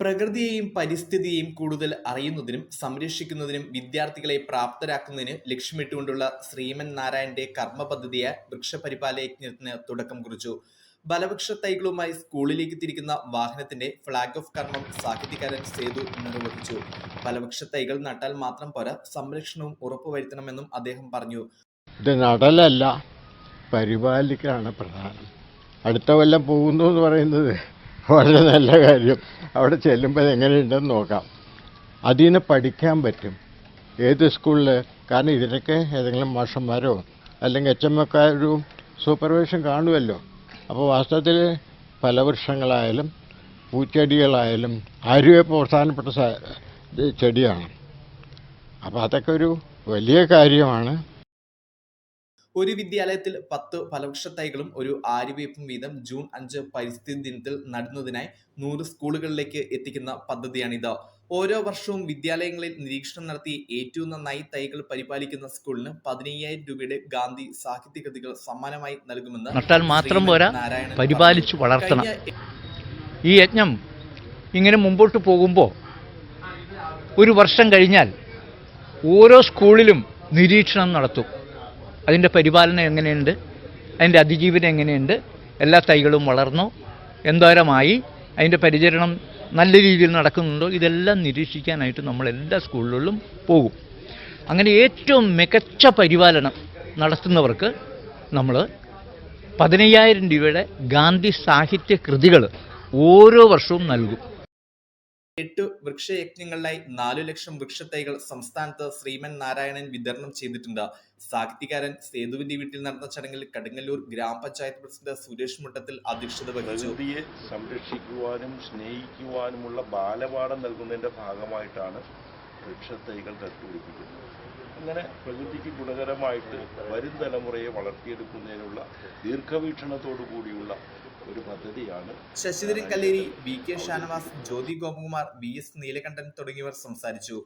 പ്രകൃതിയെയും പരിസ്ഥിതിയെയും കൂടുതൽ അറിയുന്നതിനും സംരക്ഷിക്കുന്നതിനും വിദ്യാർത്ഥികളെ പ്രാപ്തരാക്കുന്നതിന് ലക്ഷ്യമിട്ടുകൊണ്ടുള്ള ശ്രീമൻ നാരായണന്റെ കർമ്മ പദ്ധതിയായ വൃക്ഷപരിപാല യജ്ഞത്തിന് തുടക്കം കുറിച്ചു. ബലവൃക്ഷ തൈകളുമായി സ്കൂളിലേക്ക് തിരിക്കുന്ന വാഹനത്തിന്റെ ഫ്ളാഗ് ഓഫ് കർമ്മം സാഹിത്യകാരൻ സേതു നിർവഹിച്ചു. ബലവൃക്ഷ തൈകൾ നട്ടാൽ മാത്രം പോരാ സംരക്ഷണവും ഉറപ്പുവരുത്തണമെന്നും അദ്ദേഹം പറഞ്ഞു. ഇത് നടലല്ല പരിപാലിക്കാണ് പ്രധാനം. അടുത്ത കൊല്ലം പോകുന്നു എന്ന് പറയുന്നത് വളരെ നല്ല കാര്യം. അവിടെ ചെല്ലുമ്പോൾ എങ്ങനെയുണ്ടെന്ന് നോക്കാം. അതിൽ നിന്ന് പഠിക്കാൻ പറ്റും. ഏത് സ്കൂളിൽ കാരണം ഇതിനൊക്കെ ഏതെങ്കിലും മാഷന്മാരോ അല്ലെങ്കിൽ എച്ച് എം എക്കാരും സൂപ്പർവിഷൻ കാണുമല്ലോ അപ്പോൾ വാസ്തവത്തിൽ ഫലവൃക്ഷങ്ങളായാലും പൂച്ചെടികളായാലും ആരുവെ പ്രോത്സാഹനപ്പെട്ട സ- ചെടിയാണ്. അപ്പോൾ അതൊക്കെ ഒരു വലിയ കാര്യമാണ്. ഒരു വിദ്യാലയത്തിൽ പത്ത് ഫലവൃക്ഷ തൈകളും ഒരു ആര്യവേപ്പും വീതം ജൂൺ അഞ്ച് പരിസ്ഥിതി ദിനത്തിൽ നടുന്നതിനായി നൂറ് സ്കൂളുകളിലേക്ക് എത്തിക്കുന്ന പദ്ധതിയാണിത്. ഓരോ വർഷവും വിദ്യാലയങ്ങളിൽ നിരീക്ഷണം നടത്തി ഏറ്റവും നന്നായി തൈകൾ പരിപാലിക്കുന്ന സ്കൂളിന് പതിനയ്യായിരം രൂപയുടെ ഗാന്ധി സാഹിത്യ കൃതികൾ സമ്മാനമായി നൽകുമെന്ന് നട്ടാൽ മാത്രം പോരാ, പരിപാലിച്ചു വളർത്തണം. ഈ യജ്ഞം ഇങ്ങനെ മുമ്പോട്ട് പോകുമ്പോൾ ഒരു വർഷം കഴിഞ്ഞാൽ ഓരോ സ്കൂളിലും നിരീക്ഷണം നടത്തും. അതിന്റെ പരിപാലനം എങ്ങനെയുണ്ട്? അതിന്റെ അതിജീവനം എങ്ങനെയുണ്ട്? എല്ലാ തൈകളും വളർന്നു. എന്തോരമായി? അതിന്റെ പരിചരണം നല്ല രീതിയിൽ നടക്കുന്നുണ്ടോ? ഇതെല്ലാം നിരീക്ഷിക്കാനായിട്ട് നമ്മൾ എല്ലാ സ്കൂളുകളിലും പോകും. അങ്ങനെ ഏറ്റവും മികച്ച പരിപാലനം നടത്തുന്നവർക്ക് നമ്മൾ പതിനയ്യായിരം രൂപയുടെ ഗാന്ധി സാഹിത്യ കൃതികൾ ഓരോ വർഷവും നൽകും. എട്ട് വൃക്ഷയജ്ഞങ്ങളിലായി നാലു ലക്ഷം വൃക്ഷത്തൈകൾ സംസ്ഥാനത്ത് ശ്രീമൻ നാരായണൻ വിതരണം ചെയ്തിട്ടുണ്ട്. സാഹിത്യകാരൻ സേതുവിന്റെ വീട്ടിൽ നടന്ന ചടങ്ങിൽ കടുങ്ങല്ലൂർ ഗ്രാമപഞ്ചായത്ത് പ്രസിഡന്റ് സുരേഷ് മുട്ടത്തിൽ അധ്യക്ഷത വഹിച്ചു. സംരക്ഷിക്കുവാനും സ്നേഹിക്കുവാനുമുള്ള ബാലപാഠം നൽകുന്നതിന്റെ ഭാഗമായിട്ടാണ് വൃക്ഷത്തൈകൾ നട്ടുപിടിപ്പിക്കുന്നത് അങ്ങനെ പ്രകൃതിക്ക് ഗുണകരമായിട്ട് വരും തലമുറയെ വളർത്തിയെടുക്കുന്നതിനുള്ള ദീർഘവീക്ഷണത്തോടു കൂടിയുള്ള പദ്ധതിയാണ്. Sasidharan Kalleri V K Shanavas Jyothi Gopakumar V S Neelakandan തുടങ്ങിയവർ സംസാരിച്ചു.